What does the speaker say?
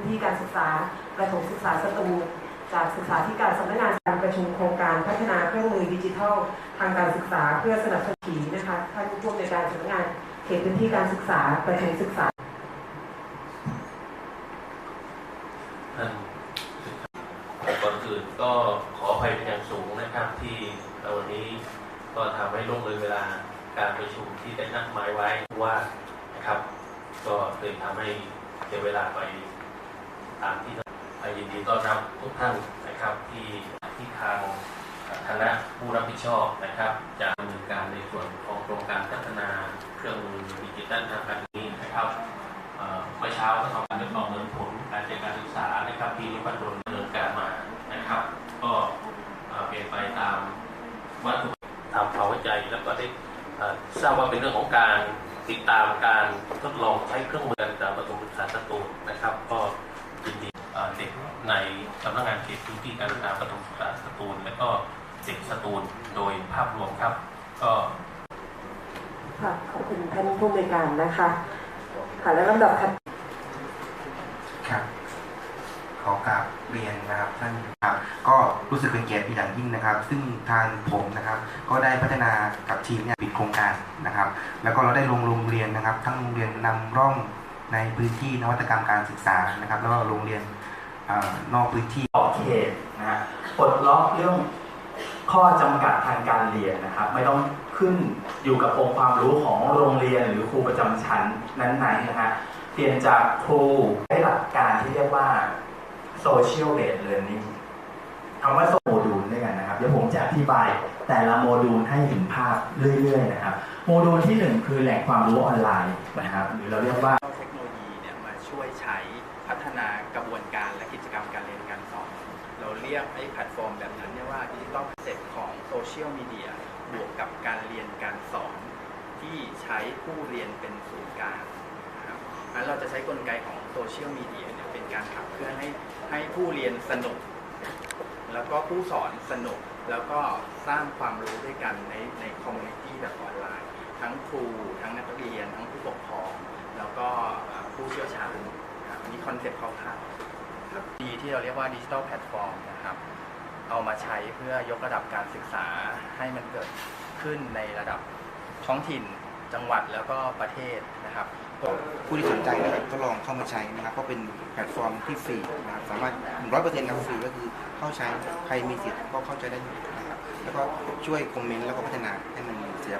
ื้นที่การศึกษาประถมศึกษาสตูจากศึกษาธิการสำนักงานการประชุมโครงการพัฒนาเครื่องมือดิจิทัล ทางการศึกษาเพื่อสนับสนุนถีนะคะท่านผู้อำนวยการสำนักงานเขตพื้นที่การศึกษาประถมศึกษาท่านก่อนอื่นก็ขออภัยเป็นอย่างสูงนะครับที่วันนี้ก็ทำให้ล่วงเลยเวลาการประชุมที่ได้นัดหมายไว้ว่านะครับ ก็เลยทำให้เสียเวลาไป ตามที่ยินดีต้อนรับทุกท่านนะครับที่ที่ทางคณะผู้รับผิดชอบนะครับจะดำเนินการในส่วนของโครงการพัฒนาเครื่องมือดิจิทัลทางการนี้นะครับเมื่อเช้าก็ทำการทดลองเงินผลการจัดการศึกษานะครับที่นิพัฒน์ดำเนินการมานะครับ ก็เป็นไปตามวัตถุตามความเข้าใจแล้วก็ได้ทราบว่าเป็นเรื่องของการติดตามการทดลองใช้เครื่องมือการประถมศึกษาสตูลนะครับ ก็ยินดีเอ่อเด็กใน สำนักงานเขตพื้นที่การศึกษาประถมศึกษาสตูล และก็เด็กสตูลโดยภาพรวมครับ ก็ค่ะขอบคุณท่านผู้อำนวยการนะคะค่ะและลำดับถัดครับขอกราบเรียนนะครับท่านครับก็รู้สึกเป็นเกียรติเป็นอย่างยิ่งนะครับ ซึ่งทางผมนะครับ ก็ได้พัฒนากับทีมเนี่ยปิดโครงการนะครับ แล้วก็เราได้ลงโรงเรียนนะครับ ทั้งโรงเรียนนำร่องในพื้นที่นวัตกรรมการศึกษานะครับ แล้วก็โรงเรียนเออ นอกพื้นที่ขอบเขตนะฮะปลดล็อกเรื่องข้อจำกัดทางการเรียนนะครับ ไม่ต้องขึ้นอยู่กับองค์ความรู้ของโรงเรียนหรือครูประจำชั้นนั้นๆนะฮะเปลี่ยนจากครูได้หลักการที่เรียกว่า social based learning คำว่าโมดูลด้วยกันนะครับเดี๋ยวผมจะอธิบายแต่ละโมดูลให้เห็นภาพเรื่อยๆนะครับ โมดูลที่หนึ่งคือแหล่งความรู้ออนไลน์นะครับหรือเราเรียกว่า ช่วยใช้พัฒนากระบวนการและกิจกรรมการเรียนการสอน เราเรียกไอ้แพลตฟอร์มแบบนั้นเนี่ยว่าดิจิตอลเซ็ตของโซเชียลมีเดียบวกกับการเรียนการสอน ที่ใช้ผู้เรียนเป็นศูนย์กลางนะครับงั้นเราจะใช้กลไกของโซเชียลมีเดียเนี่ยเป็นการขับเคลื่อนให้ให้ผู้เรียนสนุก แล้วก็ผู้สอนสนุกแล้วก็สร้างความรู้ด้วยกันในในคอมมูนิตี้แบบออนไลน์ ทั้งครู ทั้งนักเรียน ทั้งผู้ปกครอง แล้วก็ ผู้เชี่ยวชาญนะครับอันนี้คอนเซ็ปต์คร่าวๆครับดีที่เราเรียกว่าดิจิทัลแพลตฟอร์มนะครับ เอามาใช้เพื่อยกระดับการศึกษาให้มันเกิดขึ้นในระดับท้องถิ่นจังหวัดแล้วก็ประเทศนะครับ ผู้ที่สนใจนะครับก็ลองเข้ามาใช้นะครับก็เป็นแพลตฟอร์มที่ฟรีนะครับสามารถร้อยเปอร์เซ็นต์ครับฟรีก็คือเข้าใช้ใครมีสิทธิ์ก็เข้าใจได้นะครับแล้วก็ช่วยคอมเมนต์แล้วก็พัฒนาให้มันมีศักยภาพ